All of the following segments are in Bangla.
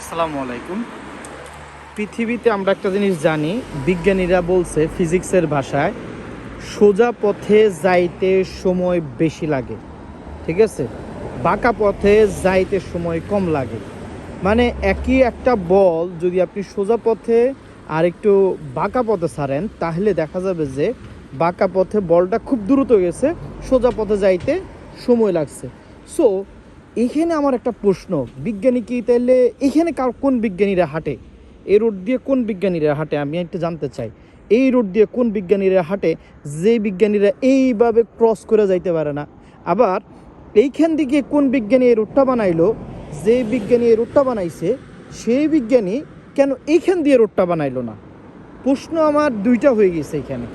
আসসালামু আলাইকুম। পৃথিবীতে আমরা একটা জিনিস জানি, বিজ্ঞানীরা বলছে ফিজিক্সের ভাষায়, সোজা পথে যাইতে সময় বেশি লাগে। ঠিক আছে? বাঁকা পথে যাইতে সময় কম লাগে। মানে একই একটা বল যদি আপনি সোজা পথে আর একটু বাঁকা পথে ছাড়েন, তাহলে দেখা যাবে যে বাঁকা পথে বলটা খুব দ্রুত গেছে, সোজা পথে যাইতে সময় লাগছে। সো এখানে আমার একটা প্রশ্ন, বিজ্ঞানী কি তাইলে এখানে কার কোন বিজ্ঞানীরা হাঁটে? এই রোড দিয়ে কোন বিজ্ঞানীরা হাঁটে? আমি একটু জানতে চাই। এই রোড দিয়ে কোন বিজ্ঞানীরা হাঁটে? যে বিজ্ঞানীরা এইভাবে ক্রস করে যাইতে পারে না। আবার এইখান দিকে কোন বিজ্ঞানী এই রোডটা বানাইলো? যে বিজ্ঞানী এই রোডটা বানাইছে, সেই বিজ্ঞানী কেন এইখান দিয়ে রোডটা বানাইলো না? প্রশ্ন আমার দুইটা হয়ে গেছে এখানে।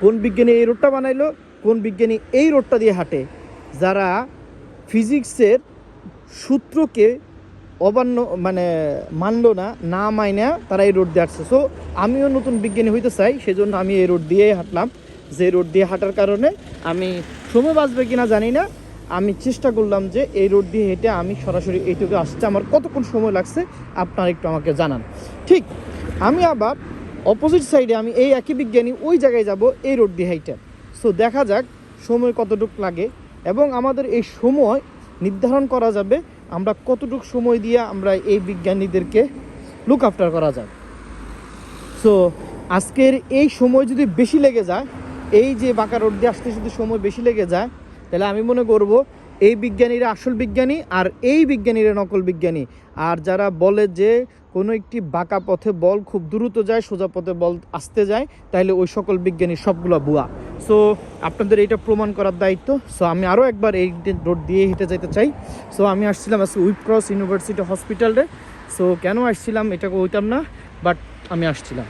কোন বিজ্ঞানী এই রোডটা বানাইলো? কোন বিজ্ঞানী এই রোডটা দিয়ে হাঁটে? যারা ফিজিক্সের সূত্রকে অবান্য মানে মানলো না না মাইনা তারা এই রোড দিয়ে হাঁটছে। সো আমিও নতুন বিজ্ঞানী হইতে চাই, সেজন্য আমি এই রোড দিয়েই হাঁটলাম। যে রোড দিয়ে হাঁটার কারণে আমি সময় বাঁচবে কিনা জানি না। আমি চেষ্টা করলাম যে এই রোড দিয়ে হেঁটে আমি সরাসরি এইটুকু আসতে। আমার কতক্ষণ সময় লাগছে, আপনারা একটু আমাকে জানান। ঠিক, আমি আবার অপোজিট সাইডে আমি এই একই বিজ্ঞানী ওই জায়গায় যাব, এই রোড দিয়ে হাইটা সো দেখা যাক সময় কতটুকু লাগে। এবং আমাদের এই সময় নির্ধারণ করা যাবে, আমরা কতটুকু সময় দিয়ে আমরা এই বিজ্ঞানীদেরকে লুক আফটার করা যায়। সো আজকের এই সময় যদি বেশি লেগে যায়, এই যে বাঁকা রোড দিয়ে আসতে যদি সময় বেশি লেগে যায়, তাহলে আমি মনে করব এই বিজ্ঞানীরা আসল বিজ্ঞানী আর এই বিজ্ঞানীরা নকল বিজ্ঞানী। আর যারা বলে যে কোনো একটি বাঁকা পথে বল খুব দ্রুত যায়, সোজা পথে বল আসতে যায়, তাহলে ওই সকল বিজ্ঞানী সবগুলো বুয়া। সো আপনাদের এটা প্রমাণ করার দায়িত্ব। সো আমি আরও একবার এই রোড দিয়ে হেঁটে যেতে চাই। সো আমি আসছিলাম আজকে উইপ ক্রস ইউনিভার্সিটি হসপিটালে সো কেন আসছিলাম এটা কইতাম না, বাট আমি আসছিলাম।